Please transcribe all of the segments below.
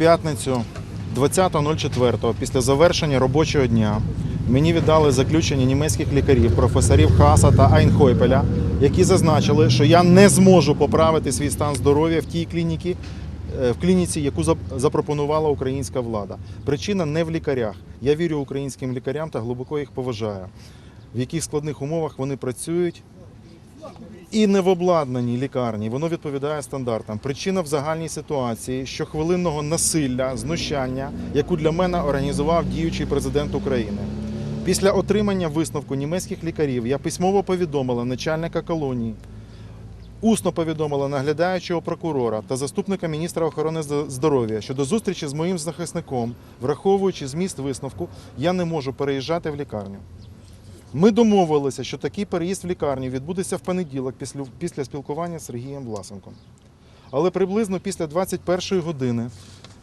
п'ятницю 20.04 після завершення робочого дня мені віддали заключення німецьких лікарів, професорів Хаса та Айнхойпеля, які зазначили, що я не зможу поправити свій стан здоров'я в тій клініці, е, в клініці, яку запропонувала українська влада. Причина не в лікарях. Я вірю українським лікарям та глибоко їх поважаю. В яких складних умовах вони працюють, і не в обладнаній лікарні воно відповідає стандартам. Причина в загальній ситуації щохвилинного насилля, знущання, яку для мене організував діючий президент України. Після отримання висновку німецьких лікарів я письмово повідомила начальника колонії, усно повідомила наглядаючого прокурора та заступника міністра охорони зд- здоров'я щодо зустрічі з моїм захисником, враховуючи зміст висновку, я не можу переїжджати в лікарню. Ми домовилися, що такий переїзд в лікарню відбудеться в понеділок після, після спілкування з Сергієм Власенком. Але приблизно після 21 години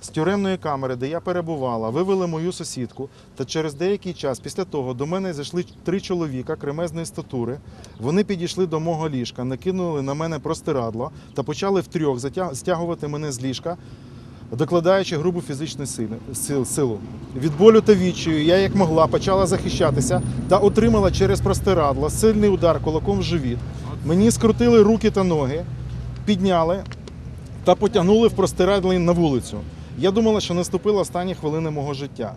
з тюремної камери, де я перебувала, вивели мою сусідку, та через деякий час після того до мене зайшли три чоловіка кремезної статури. Вони підійшли до мого ліжка, накинули на мене простирадло та почали втрьох стягувати мене з ліжка, докладаючи грубу фізичну силу. Від болю та відчаю я як могла почала захищатися та отримала через простирадло сильний удар кулаком в живіт. Мені скрутили руки та ноги, підняли та потягнули в простирадлі на вулицю. Я думала, що наступила останні хвилини мого життя.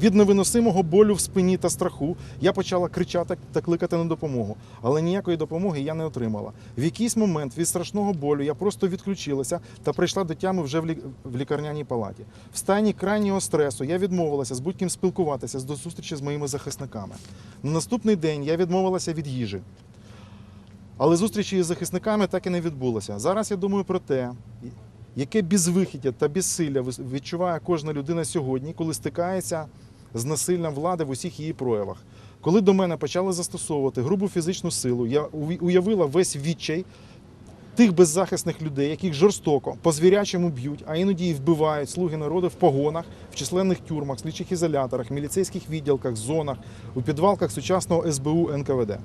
Від, невиносимого болю в спині та страху я почала кричати та кликати на допомогу, але ніякої допомоги я не отримала. В якийсь момент від страшного болю я просто відключилася та прийшла до тями вже в лікарняній палаті. В стані крайнього стресу я відмовилася з будь-ким спілкуватися до зустрічі з моїми захисниками. На наступний день я відмовилася від їжі. Але зустрічі із захисниками так і не відбулося. Зараз я думаю про те, яке безвихідя та безсилля відчуває кожна людина сьогодні, коли стикається з насиллям влади в усіх її проявах. Коли до мене почали застосовувати грубу фізичну силу, я уявила весь відчай тих беззахисних людей, яких жорстоко по звірячому б'ють, а іноді і вбивають слуги народу в погонах, в численних тюрмах, слідчих ізоляторах, міліцейських відділках, зонах, у підвалках сучасного СБУ НКВД.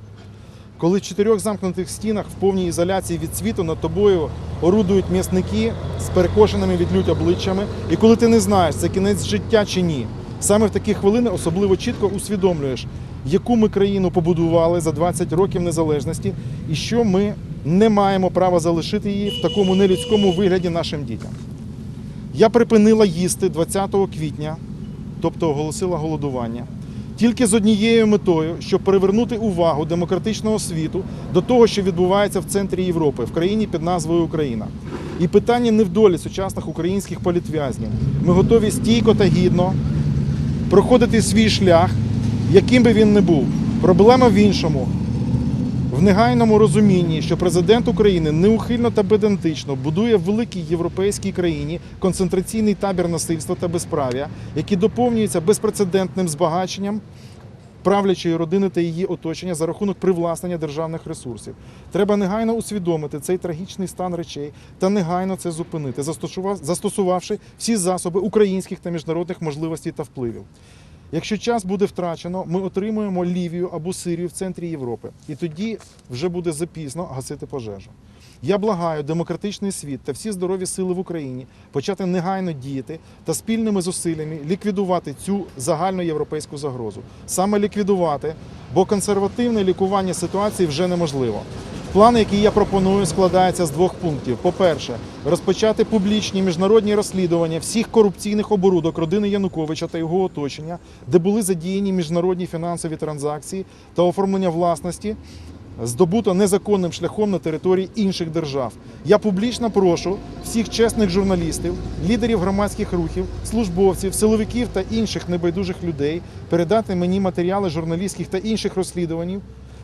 Коли в чотирьох замкнутих стінах в повній ізоляції від світу над тобою орудують м'ясники з перекошеними від лють обличчями, і коли ти не знаєш, це кінець життя чи ні, саме в такі хвилини особливо чітко усвідомлюєш, яку ми країну побудували за 20 років незалежності, і що ми не маємо права залишити її в такому нелюдському вигляді нашим дітям. Я припинила їсти 20 квітня, тобто оголосила голодування, тільки з однією метою, щоб привернути увагу демократичного світу до того, що відбувається в центрі Європи, в країні під назвою Україна. І питання не в долі сучасних українських політв'язнів. Ми готові стійко та гідно проходити свій шлях, яким би він не був. Проблема в іншому. В негайному розумінні, що президент України неухильно та педантично будує в великій європейській країні концентраційний табір насильства та безправ'я, який доповнюється безпрецедентним збагаченням правлячої родини та її оточення за рахунок привласнення державних ресурсів. Треба негайно усвідомити цей трагічний стан речей та негайно це зупинити, застосува- застосувавши всі засоби українських та міжнародних можливостей та впливів. Якщо час буде втрачено, ми отримуємо Лівію або Сирію в центрі Європи, і тоді вже буде запізно гасити пожежу. Я благаю демократичний світ та всі здорові сили в Україні почати негайно діяти та спільними зусиллями ліквідувати цю загальну європейську загрозу. Саме ліквідувати, бо консервативне лікування ситуації вже неможливо. План, який я пропоную, складається з двох пунктів. По-перше, розпочати публічні міжнародні розслідування всіх корупційних оборудок родини Януковича та його оточення, де були задіяні міжнародні фінансові транзакції та оформлення власності, здобуто незаконним шляхом на території інших держав. Я публічно прошу всіх чесних журналістів, лідерів громадських рухів, службовців, силовиків та інших небайдужих людей передати мені матеріали журналістських та інших розслідувань,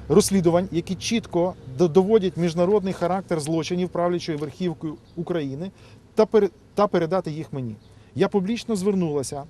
розслідувань, які чітко доводять міжнародний характер злочинів правлячої верхівки України та, пере- та передати їх мені. Я публічно звернулася.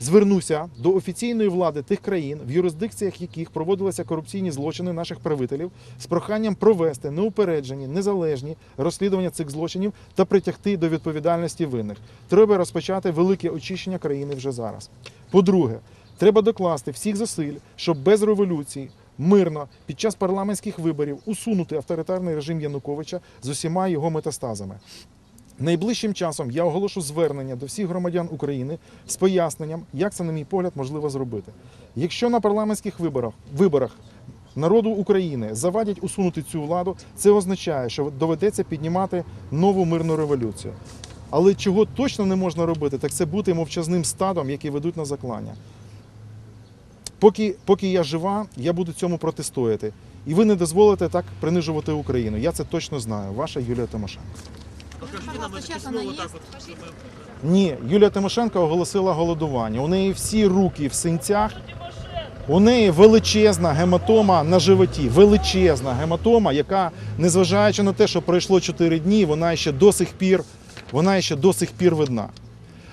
Звернуся до офіційної влади тих країн, в юрисдикціях яких проводилися корупційні злочини наших правителів, з проханням провести неупереджені, незалежні розслідування цих злочинів та притягти до відповідальності винних. Треба розпочати велике очищення країни вже зараз. По-друге, треба докласти всіх зусиль, щоб без революції. Мирно під час парламентських виборів усунути авторитарний режим Януковича з усіма його метастазами. Найближчим часом я оголошу звернення до всіх громадян України з поясненням, як це, на мій погляд, можливо зробити. Якщо на парламентських виборах, виборах народу України завадять усунути цю владу, це означає, що доведеться піднімати нову мирну революцію. Але чого точно не можна робити, так це бути мовчазним стадом, які ведуть на заклання. Поки, поки я жива, я буду цьому протистояти. І ви не дозволите так принижувати Україну. Я це точно знаю. Ваша Юлія Тимошенко. Нам так. Ні, Юлія Тимошенко оголосила голодування. У неї всі руки в синцях. У неї величезна гематома на животі. Величезна гематома, яка, незважаючи на те, що пройшло 4 дні, вона ще до сих пір, вона ще до сих пір видна.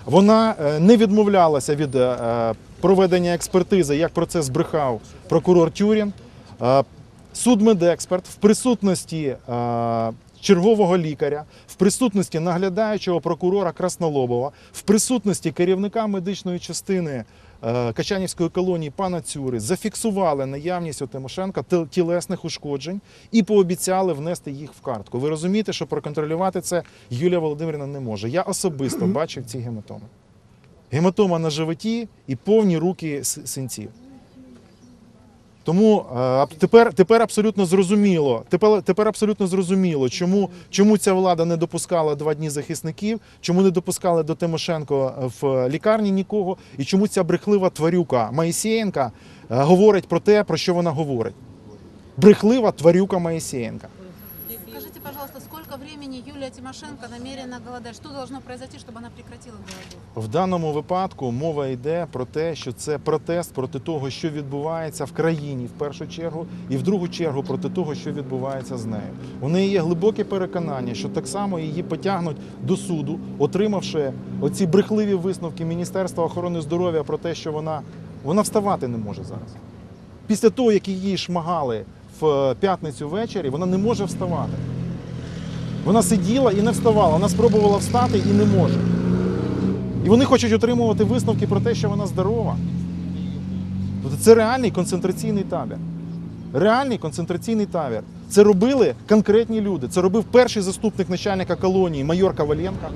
Вона е, не відмовлялася від е, е, проведення експертизи, як про це збрехав прокурор Тюрін. Судмедексперт в присутності чергового лікаря, в присутності наглядаючого прокурора Краснолобова, в присутності керівника медичної частини Качанівської колонії пана Цюри зафіксували наявність у Тимошенка тілесних ушкоджень і пообіцяли внести їх в картку. Ви розумієте, що проконтролювати це Юлія Володимирівна не може. Я особисто бачив ці гематоми. Гематома на животі і повні руки синців. Тому е, тепер, тепер абсолютно зрозуміло. Тепер, тепер абсолютно зрозуміло, чому, чому ця влада не допускала два дні захисників, чому не допускали до Тимошенко в лікарні нікого, і чому ця брехлива тварюка Моїсеєнка е, говорить про те, про що вона говорить. Брехлива тварюка Моїсеєнка. Скажіть, пожалуйста, сколько времени Юлия Тимошенко намерена голодать? Что должно произойти, чтобы она прекратила голодовку? В даному випадку мова йде про те, що це протест проти того, що відбувається в країні в першу чергу, і в другу чергу проти того, що відбувається з нею. У неї є глибоке переконання, що так само її потягнуть до суду, отримавши оці брехливі висновки Міністерства охорони здоров'я про те, що вона, вона вставати не може зараз. Після того, як її шмагали в п'ятницю ввечері, вона не може вставати. Вона сиділа і не вставала. Вона спробувала встати і не може. І вони хочуть отримувати висновки про те, що вона здорова. Тобто це реальний концентраційний табір. Реальний концентраційний табір. Це робили конкретні люди. Це робив перший заступник начальника колонії майор Коваленко.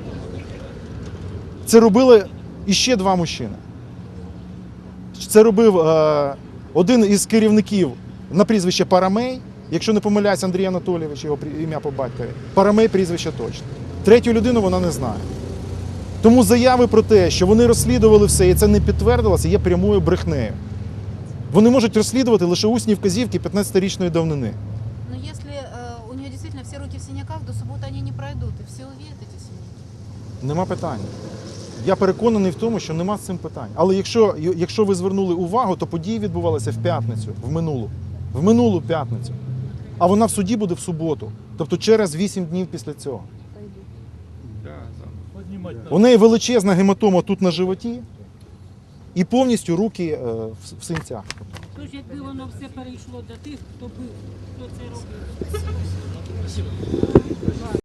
Це робили іще два мужчини. Це робив е, один із керівників на прізвище Парамей, якщо не помиляюсь, Андрій Анатолійович, його прі- ім'я по батькові. Парамей прізвище точно. Третю людину вона не знає. Тому заяви про те, що вони розслідували все і це не підтвердилося, є прямою брехнею. Вони можуть розслідувати лише усні вказівки 15-річної давнини. Но если э, у нее действительно все руки в синяках, до субботы они не пройдут, и все увидят эти синяки. Нема питань. Я переконаний в тому, що нема з цим питань. Але якщо, якщо ви звернули увагу, то події відбувалися в п'ятницю, в минулу. В минулу п'ятницю. А вона в суді буде в суботу. Тобто через 8 днів після цього. У неї величезна гематома тут на животі і повністю руки е, в, в синцях. Тож якби воно все перейшло до тих, хто бив, хто це робив.